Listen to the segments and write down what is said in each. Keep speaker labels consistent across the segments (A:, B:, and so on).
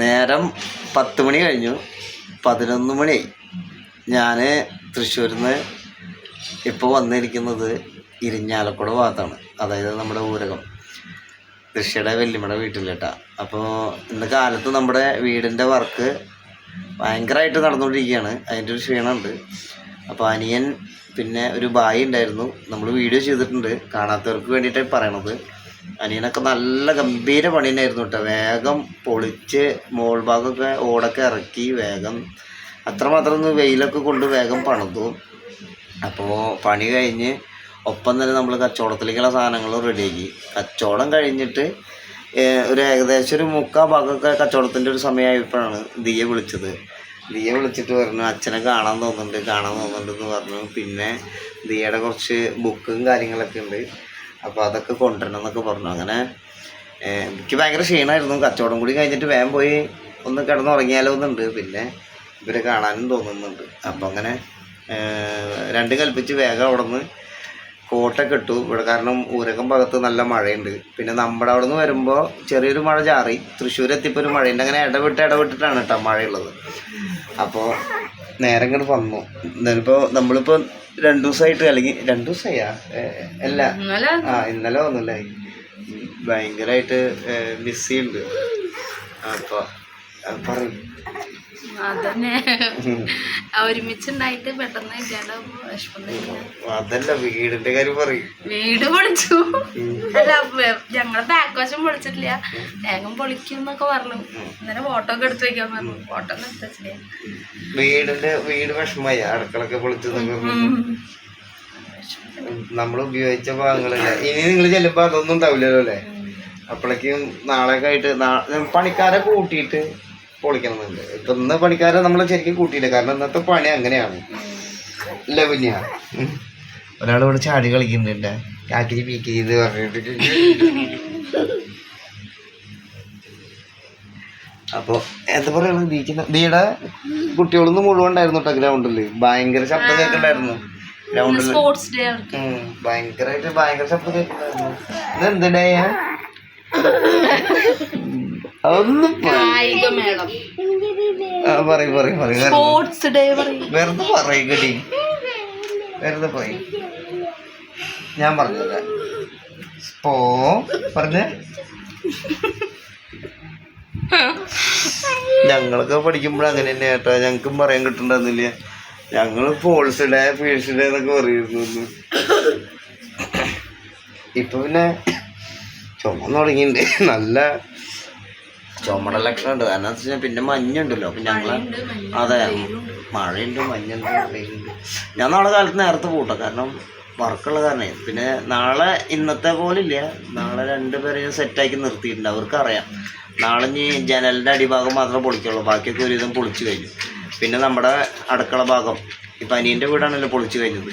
A: നേരം പത്ത് മണി കഴിഞ്ഞു. പതിനൊന്ന് മണിയായി ഞാൻ തൃശ്ശൂരിൽ നിന്ന് ഇപ്പോൾ വന്നിരിക്കുന്നത് ഇരിഞ്ഞാലക്കുട ഭാഗത്താണ്. അതായത് നമ്മുടെ ഊരകം. കൃഷിയുടെ വെല്ലുമ്മയുടെ വീട്ടിലേട്ടാ. അപ്പോൾ ഇന്ന് കാലത്ത് നമ്മുടെ വീടിന്റെ വർക്ക് ഭയങ്കരമായിട്ട് നടന്നുകൊണ്ടിരിക്കുകയാണ് അതിന്റെ ഒരു ക്ഷീണമുണ്ട് അപ്പോൾ അനിയൻ പിന്നെ ഒരു ബായി ഉണ്ടായിരുന്നു. നമ്മൾ വീഡിയോ ചെയ്തിട്ടുണ്ട്. കാണാത്തവർക്ക് വേണ്ടിയിട്ടാണ് പറയണത്. അനിയനൊക്കെ നല്ല ഗംഭീര പണി തന്നെയായിരുന്നു കേട്ടോ. വേഗം പൊളിച്ച് മോൾ ഭാഗമൊക്കെ ഓടൊക്കെ ഇറക്കി വേഗം അത്രമാത്രം ഒന്ന് വെയിലൊക്കെ കൊണ്ട് വേഗം പണിതു. അപ്പോൾ പണി കഴിഞ്ഞ് ഒപ്പം തന്നെ നമ്മൾ കച്ചവടത്തിലേക്കുള്ള സാധനങ്ങൾ റെഡിയാക്കി. കച്ചവടം കഴിഞ്ഞിട്ട് ഒരു ഏകദേശം ഒരു മുക്കാ ഭാഗമൊക്കെ കച്ചവടത്തിന്റെ ഒരു സമയമായപ്പോഴാണ് ദിയെ വിളിച്ചത്. ദിയെ വിളിച്ചിട്ട് പറഞ്ഞു അച്ഛനെ കാണാൻ തോന്നുന്നുണ്ട് കാണാൻ തോന്നുന്നുണ്ട് എന്ന് പറഞ്ഞു. പിന്നെ ദിയയുടെ കുറച്ച് ബുക്കും കാര്യങ്ങളൊക്കെ ഉണ്ട്. അപ്പോൾ അതൊക്കെ കൊണ്ടുവരണം എന്നൊക്കെ പറഞ്ഞു. അങ്ങനെ എനിക്ക് ഭയങ്കര ക്ഷീണമായിരുന്നു കച്ചവടം കൂടി കഴിഞ്ഞിട്ട് വേഗം പോയി ഒന്ന് കിടന്നുറങ്ങിയാലോ എന്നുണ്ട്. പിന്നെ ഇവരെ കാണാനും തോന്നുന്നുണ്ട്. അപ്പോൾ അങ്ങനെ രണ്ടും കൽപ്പിച്ച് വേഗം അവിടെ നിന്ന് കോട്ടൊക്കെ ഇട്ടു. ഇവിടെ കാരണം ഊരകം ഭാഗത്ത് നല്ല മഴയുണ്ട്. പിന്നെ നമ്മുടെ അവിടെ നിന്ന് വരുമ്പോൾ ചെറിയൊരു മഴ ചാറി. തൃശ്ശൂർ എത്തിയപ്പോൾ ഒരു മഴയുണ്ട്. അങ്ങനെ ഇടവിട്ട് ഇടവിട്ടിട്ടാണ് കേട്ടോ മഴയുള്ളത്. അപ്പോൾ നേരം ഇങ്ങോട്ട് വന്നു. എന്നാലിപ്പോൾ നമ്മളിപ്പോൾ രണ്ടു ദിവസമായിട്ട് അല്ലെങ്കിൽ രണ്ടു ദിവസമായാ അല്ല ആ ഇന്നലെ വന്നല്ലേ. ഭയങ്കരമായിട്ട് മിസ് ചെയ്യുന്നുണ്ട് അപ്പോൾ പറയും.
B: അതന്നെ. ഒരുമിച്ചുണ്ടായിട്ട് പെട്ടെന്ന് ഇല്ലാണ്ട്.
A: അതല്ല വീടിന്റെ കാര്യം പറയും.
B: വീട് പൊളിച്ചു. അല്ല ഞങ്ങളെ ബാക്ക് വശം പൊളിച്ചിട്ടില്ല. വേഗം പൊളിക്കും എന്നൊക്കെ പറഞ്ഞു. ഇന്നലെ ഫോട്ടോ ഒക്കെ എടുത്തു വെക്കാൻ പറഞ്ഞു. ഫോട്ടോ ഒന്നും എടുത്ത് വെച്ചില്ല.
A: വീടിന്റെ വീട് വിഷമമായി. അടുക്കളൊക്കെ പൊളിച്ചതൊക്കെ നമ്മൾ ഉപയോഗിച്ച ഭാഗങ്ങളല്ല? ഇനി നിങ്ങൾ ചെല്ലുമ്പോ അതൊന്നും ഉണ്ടാവില്ലല്ലോ അല്ലേ? അപ്പോഴേക്കും നാളെ ആയിട്ട് പണിക്കാരെ കൂട്ടിയിട്ട് പൊളിക്കണമെന്നുണ്ട് ഇന്ന് പണിക്കാരെ നമ്മൾ ശരിക്കും കൂട്ടിയില്ല. കാരണം ഇന്നത്തെ പണി അങ്ങനെയാണ്. ലവന്യ ഒരാൾ ഇവിടെ ചാടി കളിക്കുന്നുണ്ട്. കാറ്റിരി പീക്ക് ചെയ്ത് പറഞ്ഞിട്ട്. അപ്പൊ എന്താ പറയണ? ദീക്കുന്ന ദീയുടെ കുട്ടികളൊന്നും മുഴുവൻ ഉണ്ടായിരുന്നു കേട്ടോ ഗ്രൗണ്ടിൽ ഭയങ്കര ശബ്ദം കേൾക്കണ്ടായിരുന്നു. ഗ്രൗണ്ടിൽ ഭയങ്കരമായിട്ട് ഭയങ്കര ശബ്ദം കേൾക്കണ്ടായിരുന്നു. ഇതെന്തിടേ അതൊന്നും പറയും. പറയും പറയും
B: സ്പോർട്സ് ഡേ പറയും.
A: വെറുതെ പറയും കടി വെറുതെ പറയും. ഞാൻ പറഞ്ഞത് സ്പോ പറഞ്ഞ. ഞങ്ങളൊക്കെ പഠിക്കുമ്പോൾ അങ്ങനെ തന്നെ കേട്ടോ. ഞങ്ങൾക്കും പറയാൻ കിട്ടുന്നുണ്ടായിരുന്നില്ല ഞങ്ങൾ ഫോൾസ് ഡേ ഫീൽസ് ഡേ എന്നൊക്കെ പറയുന്നു ഇപ്പൊ പിന്നെ ചുമ തുടങ്ങിയിട്ടുണ്ട്. നല്ല ചുമയുടെ ലക്ഷണം ഉണ്ട്. കാരണം എന്താ വെച്ചാൽ പിന്നെ മഞ്ഞുണ്ടല്ലോ. അപ്പൊ ഞങ്ങൾ അതെ മഴയുണ്ട് മഞ്ഞുണ്ട് വെയിലുണ്ട്. ഞാൻ നാളെ കാലത്ത് നേരത്തെ പോട്ടോ. കാരണം വർക്കുള്ള കാരണേ. പിന്നെ നാളെ ഇന്നത്തെ പോലെ ഇല്ല. നാളെ രണ്ടുപേരെയും സെറ്റാക്കി നിർത്തിയിട്ടുണ്ട്. അവർക്ക് അറിയാം നാളെ ഇനി ജനലിന്റെ അടിഭാഗം മാത്രമേ പൊളിക്കുള്ളൂ ബാക്കിയൊക്കെ ഒരുവിധം പൊളിച്ചു കഴിഞ്ഞു. പിന്നെ നമ്മുടെ അടുക്കള ഭാഗം. ഇപ്പം അനിയന്റെ വീടാണല്ലോ പൊളിച്ചു കഴിഞ്ഞത്.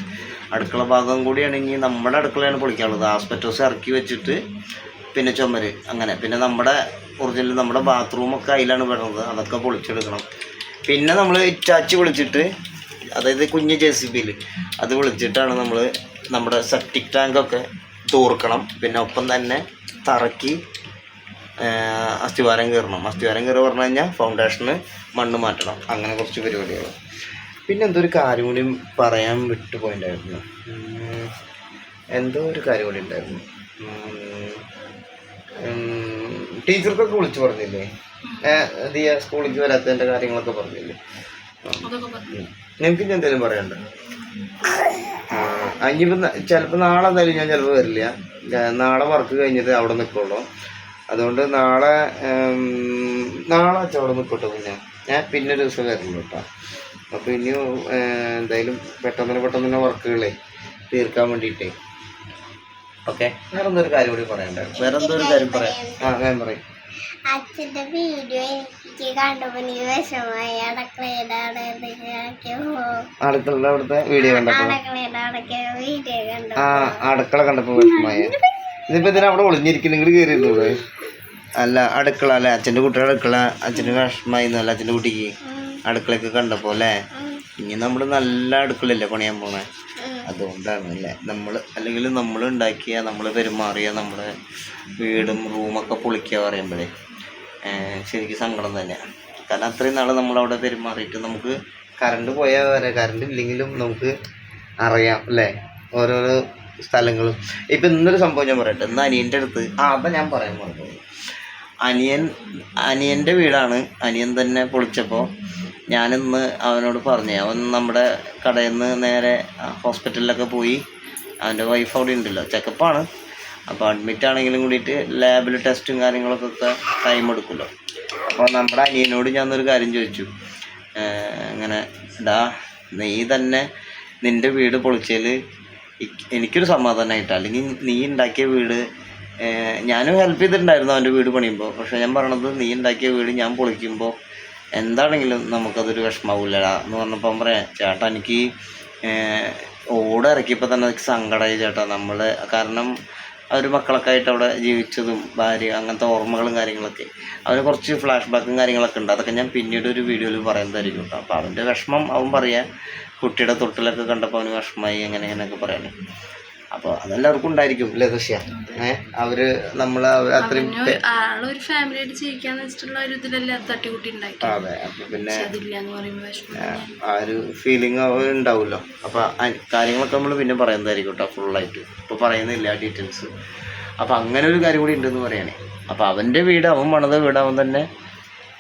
A: അടുക്കള ഭാഗം കൂടിയാണ് ഇനി നമ്മുടെ അടുക്കളയാണ് പൊളിക്കാനുള്ളത്. ആസ്പെറ്റോസ് ഇറക്കി വെച്ചിട്ട് പിന്നെ ചുമര്. അങ്ങനെ. പിന്നെ നമ്മുടെ ഒറിജിനൽ നമ്മുടെ ബാത്റൂമൊക്കെ അതിലാണ് വരുന്നത് അതൊക്കെ പൊളിച്ചെടുക്കണം. പിന്നെ നമ്മൾ ഇറ്റാച്ച് വിളിച്ചിട്ട് അതായത് കുഞ്ഞ് ജെ സി ബിയിൽ അത് വിളിച്ചിട്ടാണ് നമ്മൾ നമ്മുടെ സെപ്റ്റിക് ടാങ്കൊക്കെ തൂർക്കണം. പിന്നെ ഒപ്പം തന്നെ തറക്കി അസ്ഥിവാരം കയറണം അസ്ഥിവാരം കയറി പറഞ്ഞു കഴിഞ്ഞാൽ ഫൗണ്ടേഷന് മണ്ണ് മാറ്റണം. അങ്ങനെ കുറച്ച് പരിപാടികൾ പിന്നെ എന്തോ ഒരു കാര്യം കൂടി പറയാൻ വിട്ടുപോയിണ്ടായിരുന്നു എന്തോ ഒരു കാര്യം കൂടി ഉണ്ടായിരുന്നു. ടീച്ചർക്കൊക്കെ വിളിച്ചു പറഞ്ഞില്ലേ? ദിയ സ്കൂളിലേക്ക് വരാത്തതിന്റെ കാര്യങ്ങളൊക്കെ പറഞ്ഞില്ലേ. നിനക്ക് ഇനി എന്തെങ്കിലും പറയണ്ട അഞ്ഞിപ്പോൾ ചിലപ്പോൾ നാളെ എന്തായാലും ഞാൻ ചിലപ്പോൾ വരില്ല. നാളെ വർക്ക് കഴിഞ്ഞിട്ട് അവിടെ നിൽക്കുള്ളൂ അതുകൊണ്ട് നാളെ നാളെ അച്ഛൻ അവിടെ നിൽക്കട്ടെ പിന്നെ ഞാൻ പിന്നെ ഒരു ദിവസം വരുള്ളൂ കേട്ടോ. അപ്പോൾ ഇനി എന്തായാലും പെട്ടെന്ന് പെട്ടെന്ന് തന്നെ വർക്കുകളെ തീർക്കാൻ വേണ്ടിയിട്ടേ. ഓക്കെ. വേറെ എന്തൊരു കാര്യം കൂടി പറയണ്ടായിരുന്നു വേറെ എന്തൊരു കാര്യം പറയാം? ആ ഞാൻ പറയും.
C: അച്ഛന്റെ വീഡിയോ എനിക്ക് കണ്ടപ്പോ വിഷമായി അടക്കളയുടെ
A: അവിടുത്തെ വീഡിയോ കണ്ടപ്പോൾ
C: അടക്കളയുടെ അടക്ക വീഡിയോ കണ്ടു
A: ആ അടുക്കള കണ്ടപ്പോ വിഷമായ ഇതിപ്പോ ഇതിന് അവിടെ ഒളിഞ്ഞിരിക്കുന്നു ഇങ്ങോട്ട് കയറിയിരുന്നൂടെ? അല്ല അടുക്കള അല്ലേ? അച്ഛന്റെ കുട്ടിയുടെ അടുക്കള. അച്ഛന് വിഷമായി അല്ല അച്ഛന്റെ കുട്ടിക്ക്. അടുക്കളയൊക്കെ കണ്ടപ്പോ അല്ലേ? ഇനി നമ്മൾ നല്ല അടുക്കളയല്ലേ പണിയാൻ പോണേ? അതുകൊണ്ടാണ് അല്ലേ നമ്മൾ അല്ലെങ്കിൽ നമ്മൾ ഉണ്ടാക്കിയ നമ്മൾ പെരുമാറിയ നമ്മുടെ വീടും റൂമൊക്കെ പൊളിക്കുക പറയുമ്പോഴേ ശരിക്കും സങ്കടം തന്നെയാണ് കാരണം അത്രയും നാൾ നമ്മളവിടെ പെരുമാറിയിട്ട് നമുക്ക് കറണ്ട് പോയാൽ വരെ കറണ്ട് ഇല്ലെങ്കിലും നമുക്ക് അറിയാം അല്ലേ? ഓരോരോ സ്ഥലങ്ങളും. ഇപ്പം ഇന്നൊരു സംഭവം ഞാൻ പറയട്ടെ. ഇന്ന് അനിയന്റെ അടുത്ത് ആ അപ്പം ഞാൻ പറയാൻ പറഞ്ഞു അനിയൻ അനിയന്റെ വീടാണ്. അനിയൻ തന്നെ പൊളിച്ചപ്പോൾ ഞാനിന്ന് അവനോട് പറഞ്ഞു അവൻ നമ്മുടെ കടയിൽ നിന്ന് നേരെ ഹോസ്പിറ്റലിലൊക്കെ പോയി. അവന്റെ വൈഫ് അവിടെ ഉണ്ടല്ലോ ചെക്കപ്പാണ്. അപ്പോൾ അഡ്മിറ്റ് ആണെങ്കിലും കൂടിയിട്ട് ലാബിൽ ടെസ്റ്റും കാര്യങ്ങളൊക്കെ ടൈം എടുക്കുമല്ലോ. അപ്പോൾ നമ്മുടെ അനിയനോട് ഞാനൊരു കാര്യം ചോദിച്ചു. അങ്ങനെ ഡാ നീ തന്നെ നിന്റെ വീട് പൊളിച്ചതിൽ എനിക്കൊരു സമാധാനമായിട്ട് അല്ലെങ്കിൽ നീ ഉണ്ടാക്കിയ വീട് ഞാനും ഹെൽപ്പ് ചെയ്തിട്ടുണ്ടായിരുന്നു അവന്റെ വീട് പണിയുമ്പോൾ. പക്ഷേ ഞാൻ പറഞ്ഞത് നീ ഉണ്ടാക്കിയ വീട് ഞാൻ പൊളിക്കുമ്പോൾ എന്താണെങ്കിലും നമുക്കതൊരു വിഷമാവില്ലടാ എന്ന് പറഞ്ഞപ്പോൾ പറയാം ചേട്ടാ എനിക്ക് ഓട് ഇറക്കിയപ്പോൾ തന്നെ എനിക്ക് സങ്കടമായി ചേട്ടാ. നമ്മൾ കാരണം അവർ മക്കളൊക്കെ ആയിട്ട് അവിടെ ജീവിച്ചതും ഭാര്യ അങ്ങനത്തെ ഓർമ്മകളും കാര്യങ്ങളൊക്കെ. അവന് കുറച്ച് ഫ്ലാഷ് ബാക്കും കാര്യങ്ങളൊക്കെ ഉണ്ട്. അതൊക്കെ ഞാൻ പിന്നീട് ഒരു വീഡിയോയിൽ പറയുന്നതായിരിക്കും കേട്ടോ. അപ്പോൾ അവന്റെ വിഷമം അവൻ പറയാം കുട്ടിയുടെ തൊട്ടിലൊക്കെ കണ്ടപ്പോൾ അവന് വിഷമമായി അങ്ങനെ അങ്ങനെയൊക്കെ പറയാൻ അപ്പോൾ അതെല്ലാവർക്കും ഉണ്ടായിരിക്കും അല്ലേ ദൃശ്യ ഏഹ് അവർ നമ്മൾ അത്രയും
B: ആളൊരു ഫാമിലി ആയിട്ട് ജീവിക്കാന്ന് വെച്ചിട്ടുള്ള ഒരു ഇതിലല്ലേ അത് തട്ടിക്കൂട്ടി
A: പിന്നെ. ആ ഒരു ഫീലിംഗ് ഉണ്ടാവുമല്ലോ അപ്പൊ കാര്യങ്ങളൊക്കെ നമ്മൾ പിന്നെ പറയുന്നതായിരിക്കും കേട്ടോ ഫുള്ളായിട്ട് ഇപ്പൊ പറയുന്നില്ല ഡീറ്റെയിൽസ് അപ്പൊ അങ്ങനെ ഒരു കാര്യം കൂടി ഉണ്ടെന്ന് പറയണേ അപ്പൊ അവന്റെ വീട് അവൻ പണിത വീട് അവൻ തന്നെ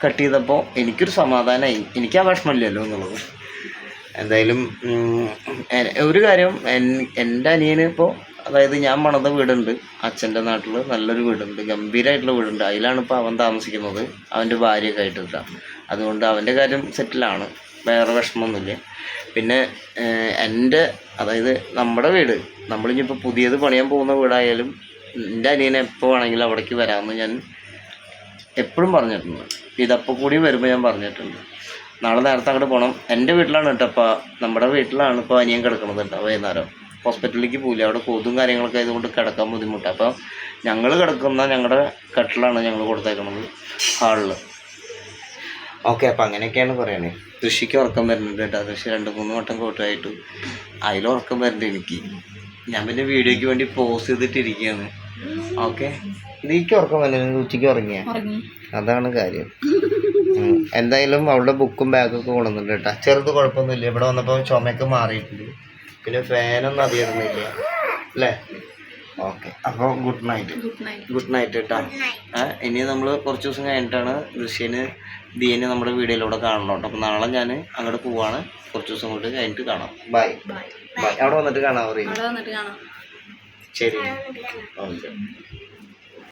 A: കട്ട് ചെയ്തപ്പോൾ എനിക്കൊരു സമാധാനമായി എനിക്ക് ആ വിഷമമില്ലല്ലോ എന്നുള്ളത്. എന്തായാലും ഒരു കാര്യം എൻ- എന്റെ അനിയന് ഇപ്പോൾ അതായത് ഞാൻ പണിത വീടുണ്ട്. അച്ഛന്റെ നാട്ടിൽ നല്ലൊരു വീടുണ്ട്. ഗംഭീരമായിട്ടുള്ള വീടുണ്ട്. അതിലാണ് ഇപ്പോൾ അവൻ താമസിക്കുന്നത്. അവന്റെ ഭാര്യയൊക്കെ ആയിട്ടില്ല അതുകൊണ്ട് അവന്റെ കാര്യം സെറ്റിലാണ്. വേറെ വിഷമമൊന്നുമില്ല പിന്നെ എന്റെ അതായത് നമ്മുടെ വീട്. നമ്മളിനിപ്പോൾ പുതിയത് പണിയാൻ പോകുന്ന വീടായാലും എന്റെ അനിയനെ എപ്പോൾ വേണമെങ്കിലും അവിടേക്ക് വരാമെന്ന് ഞാൻ എപ്പോഴും പറഞ്ഞിട്ടുണ്ട്. ഇതപ്പോൾ കൂടി വരുമ്പോൾ ഞാൻ പറഞ്ഞിട്ടുണ്ട്. നാളെ നേരത്തെ അങ്ങോട്ട് പോകണം എന്റെ വീട്ടിലാണ് കേട്ടോ അപ്പോൾ നമ്മുടെ വീട്ടിലാണ് ഇപ്പോൾ അനിയൻ കിടക്കുന്നത് കേട്ടോ വൈകുന്നേരം. ഹോസ്പിറ്റലിലേക്ക് പോകില്ല അവിടെ കൊതും കാര്യങ്ങളൊക്കെ ആയതുകൊണ്ട് കിടക്കാൻ ബുദ്ധിമുട്ടാണ് അപ്പോൾ ഞങ്ങൾ കിടക്കുന്ന ഞങ്ങളുടെ കട്ടിലാണ് ഞങ്ങൾ കൊടുത്തേക്കുന്നത് ഹാളിൽ ഓക്കെ അപ്പം അങ്ങനെയൊക്കെയാണ് പറയണേ. കൃഷിക്ക് ഉറക്കം വരുന്നുണ്ട് കേട്ടോ കൃഷി രണ്ട് മൂന്ന് വട്ടം കോട്ടായിട്ട്. അതിൽ ഉറക്കം വരുന്നുണ്ട് എനിക്ക്. ഞാൻ പിന്നെ വീഡിയോയ്ക്ക് വേണ്ടി പോസ് ചെയ്തിട്ടിരിക്കുകയാണ് ഓക്കെ? നീക്കി ഉറക്കം വരുന്നുണ്ട് ഉച്ചയ്ക്ക് ഉറങ്ങിയ?
B: ഉറങ്ങി.
A: അതാണ് കാര്യം. എന്തായാലും അവളുടെ ബുക്കും ബാഗൊക്കെ കൊണ്ടുവന്നിട്ടുണ്ട് കേട്ടോ. ചെറുത് കുഴപ്പമൊന്നുമില്ല. ഇവിടെ വന്നപ്പോൾ ചുമയൊക്കെ മാറിയിട്ടുണ്ട്. പിന്നെ ഫാനൊന്നും അറിയണമെന്നില്ല അല്ലേ? ഓക്കെ. അപ്പോൾ ഗുഡ് നൈറ്റ്
B: ഗുഡ് നൈറ്റ്
A: കേട്ടോ. ഇനി നമ്മൾ കുറച്ച് ദിവസം കഴിഞ്ഞിട്ടാണ് ദൃശ്യന് ദിയന് നമ്മുടെ വീഡിയോയിലൂടെ കാണണം കേട്ടോ. അപ്പോൾ നാളെ ഞാൻ അങ്ങോട്ട് പോവാണ്. കുറച്ച് ദിവസം കൊണ്ട് കഴിഞ്ഞിട്ട് കാണാം. ബൈ
B: ബൈ
A: ബൈ അവിടെ വന്നിട്ട് കാണാൻ പറയും
B: അവിടെ വന്നിട്ട് കാണാം.
A: ശരി. ഓക്കെ.